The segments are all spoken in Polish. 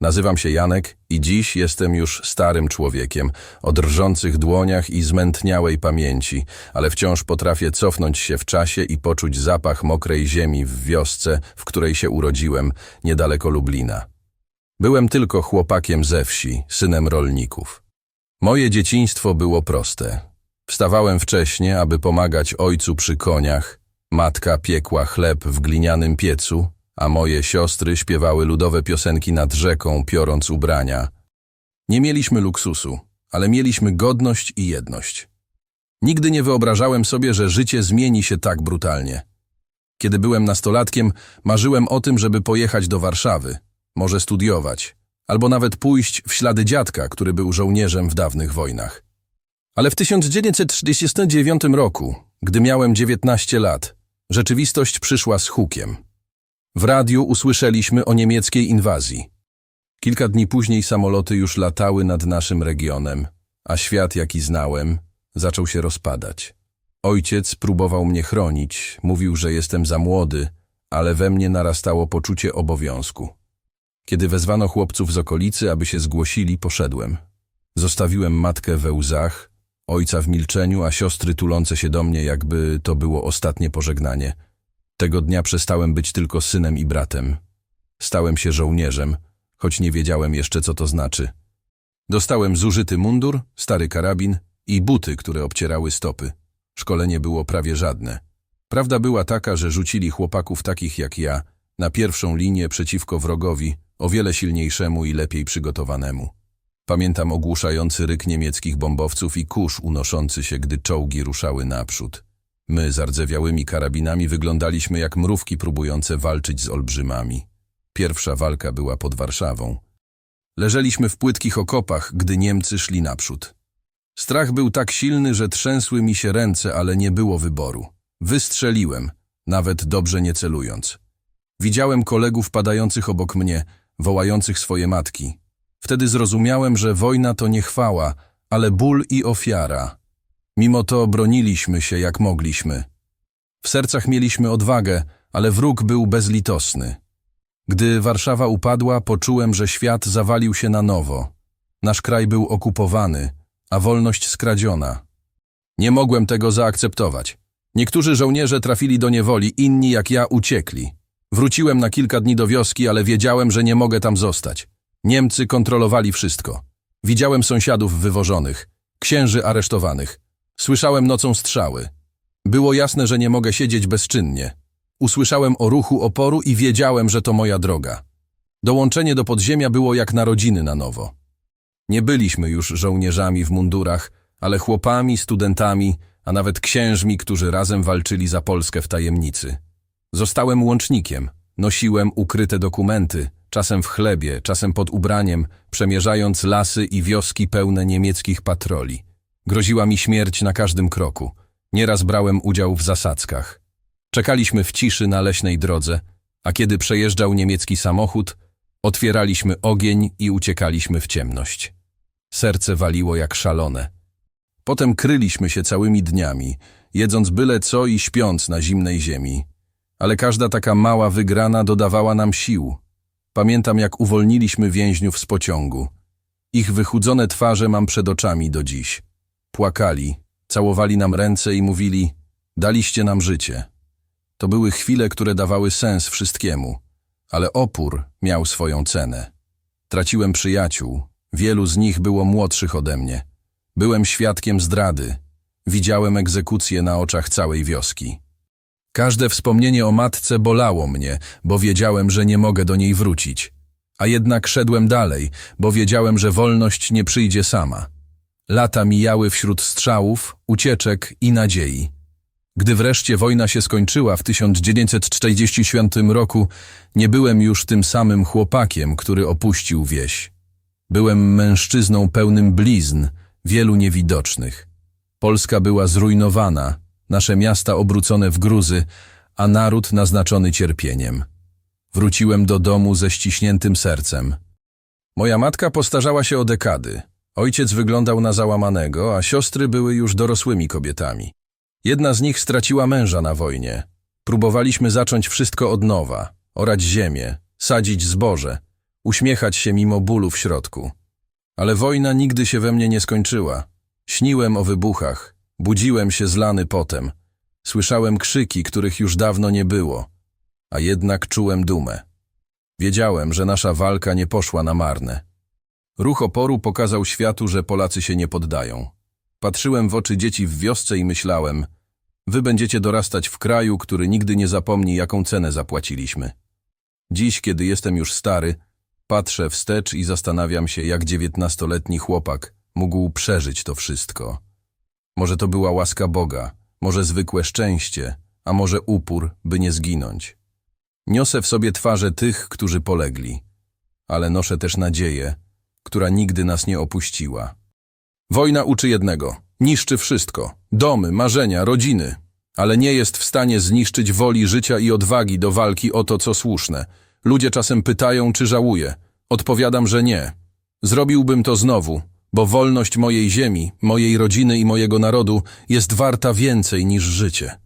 Nazywam się Janek i dziś jestem już starym człowiekiem, o drżących dłoniach i zmętniałej pamięci, ale wciąż potrafię cofnąć się w czasie i poczuć zapach mokrej ziemi w wiosce, w której się urodziłem, niedaleko Lublina. Byłem tylko chłopakiem ze wsi, synem rolników. Moje dzieciństwo było proste. Wstawałem wcześnie, aby pomagać ojcu przy koniach, matka piekła chleb w glinianym piecu, a moje siostry śpiewały ludowe piosenki nad rzeką, piorąc ubrania. Nie mieliśmy luksusu, ale mieliśmy godność i jedność. Nigdy nie wyobrażałem sobie, że życie zmieni się tak brutalnie. Kiedy byłem nastolatkiem, marzyłem o tym, żeby pojechać do Warszawy, może studiować, albo nawet pójść w ślady dziadka, który był żołnierzem w dawnych wojnach. Ale w 1939 roku, gdy miałem 19 lat, rzeczywistość przyszła z hukiem. W radiu usłyszeliśmy o niemieckiej inwazji. Kilka dni później samoloty już latały nad naszym regionem, a świat, jaki znałem, zaczął się rozpadać. Ojciec próbował mnie chronić, mówił, że jestem za młody, ale we mnie narastało poczucie obowiązku. Kiedy wezwano chłopców z okolicy, aby się zgłosili, poszedłem. Zostawiłem matkę we łzach, ojca w milczeniu, a siostry tulące się do mnie, jakby to było ostatnie pożegnanie. Tego dnia przestałem być tylko synem i bratem. Stałem się żołnierzem, choć nie wiedziałem jeszcze, co to znaczy. Dostałem zużyty mundur, stary karabin i buty, które obcierały stopy. Szkolenie było prawie żadne. Prawda była taka, że rzucili chłopaków takich jak ja na pierwszą linię przeciwko wrogowi, o wiele silniejszemu i lepiej przygotowanemu. Pamiętam ogłuszający ryk niemieckich bombowców i kurz unoszący się, gdy czołgi ruszały naprzód. My, zardzewiałymi karabinami, wyglądaliśmy jak mrówki próbujące walczyć z olbrzymami. Pierwsza walka była pod Warszawą. Leżeliśmy w płytkich okopach, gdy Niemcy szli naprzód. Strach był tak silny, że trzęsły mi się ręce, ale nie było wyboru. Wystrzeliłem, nawet dobrze nie celując. Widziałem kolegów padających obok mnie, wołających swoje matki. Wtedy zrozumiałem, że wojna to nie chwała, ale ból i ofiara. Mimo to broniliśmy się jak mogliśmy. W sercach mieliśmy odwagę, ale wróg był bezlitosny. Gdy Warszawa upadła, poczułem, że świat zawalił się na nowo. Nasz kraj był okupowany, a wolność skradziona. Nie mogłem tego zaakceptować. Niektórzy żołnierze trafili do niewoli, inni jak ja uciekli. Wróciłem na kilka dni do wioski, ale wiedziałem, że nie mogę tam zostać. Niemcy kontrolowali wszystko. Widziałem sąsiadów wywożonych, księży aresztowanych. Słyszałem nocą strzały. Było jasne, że nie mogę siedzieć bezczynnie. Usłyszałem o ruchu oporu i wiedziałem, że to moja droga. Dołączenie do podziemia było jak narodziny na nowo. Nie byliśmy już żołnierzami w mundurach, ale chłopami, studentami, a nawet księżmi, którzy razem walczyli za Polskę w tajemnicy. Zostałem łącznikiem. Nosiłem ukryte dokumenty, czasem w chlebie, czasem pod ubraniem, przemierzając lasy i wioski pełne niemieckich patroli. Groziła mi śmierć na każdym kroku. Nieraz brałem udział w zasadzkach. Czekaliśmy w ciszy na leśnej drodze, a kiedy przejeżdżał niemiecki samochód, otwieraliśmy ogień i uciekaliśmy w ciemność. Serce waliło jak szalone. Potem kryliśmy się całymi dniami, jedząc byle co i śpiąc na zimnej ziemi. Ale każda taka mała wygrana dodawała nam sił. Pamiętam, jak uwolniliśmy więźniów z pociągu. Ich wychudzone twarze mam przed oczami do dziś. Płakali, całowali nam ręce i mówili: Daliście nam życie. To były chwile, które dawały sens wszystkiemu, ale opór miał swoją cenę. Traciłem przyjaciół, wielu z nich było młodszych ode mnie. Byłem świadkiem zdrady, widziałem egzekucję na oczach całej wioski. Każde wspomnienie o matce bolało mnie, bo wiedziałem, że nie mogę do niej wrócić. A jednak szedłem dalej, bo wiedziałem, że wolność nie przyjdzie sama. Lata mijały wśród strzałów, ucieczek i nadziei. Gdy wreszcie wojna się skończyła w 1947 roku, nie byłem już tym samym chłopakiem, który opuścił wieś. Byłem mężczyzną pełnym blizn, wielu niewidocznych. Polska była zrujnowana, nasze miasta obrócone w gruzy, a naród naznaczony cierpieniem. Wróciłem do domu ze ściśniętym sercem. Moja matka postarzała się o dekady. Ojciec wyglądał na załamanego, a siostry były już dorosłymi kobietami. Jedna z nich straciła męża na wojnie. Próbowaliśmy zacząć wszystko od nowa, orać ziemię, sadzić zboże. uśmiechać się mimo bólu w środku. Ale wojna nigdy się we mnie nie skończyła. Śniłem o wybuchach, budziłem się zlany potem. Słyszałem krzyki, których już dawno nie było, a jednak czułem dumę. Wiedziałem, że nasza walka nie poszła na marne. Ruch oporu pokazał światu, że Polacy się nie poddają. Patrzyłem w oczy dzieci w wiosce i myślałem, wy będziecie dorastać w kraju, który nigdy nie zapomni, jaką cenę zapłaciliśmy. Dziś, kiedy jestem już stary, patrzę wstecz i zastanawiam się, jak dziewiętnastoletni chłopak mógł przeżyć to wszystko. Może to była łaska Boga, może zwykłe szczęście, a może upór, by nie zginąć. Niosę w sobie twarze tych, którzy polegli, ale noszę też nadzieję, która nigdy nas nie opuściła. Wojna uczy jednego. Niszczy wszystko. Domy, marzenia, rodziny. Ale nie jest w stanie zniszczyć woli życia i odwagi do walki o to, co słuszne. Ludzie czasem pytają, czy żałuję. Odpowiadam, że nie. Zrobiłbym to znowu, bo wolność mojej ziemi, mojej rodziny i mojego narodu jest warta więcej niż życie.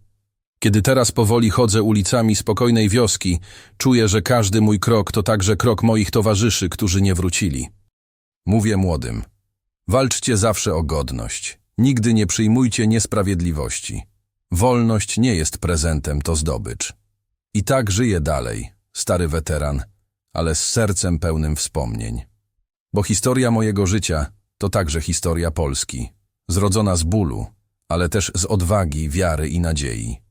Kiedy teraz powoli chodzę ulicami spokojnej wioski, czuję, że każdy mój krok to także krok moich towarzyszy, którzy nie wrócili. Mówię młodym. Walczcie zawsze o godność. Nigdy nie przyjmujcie niesprawiedliwości. Wolność nie jest prezentem, to zdobycz. I tak żyję dalej, stary weteran, ale z sercem pełnym wspomnień. Bo historia mojego życia to także historia Polski, zrodzona z bólu, ale też z odwagi, wiary i nadziei.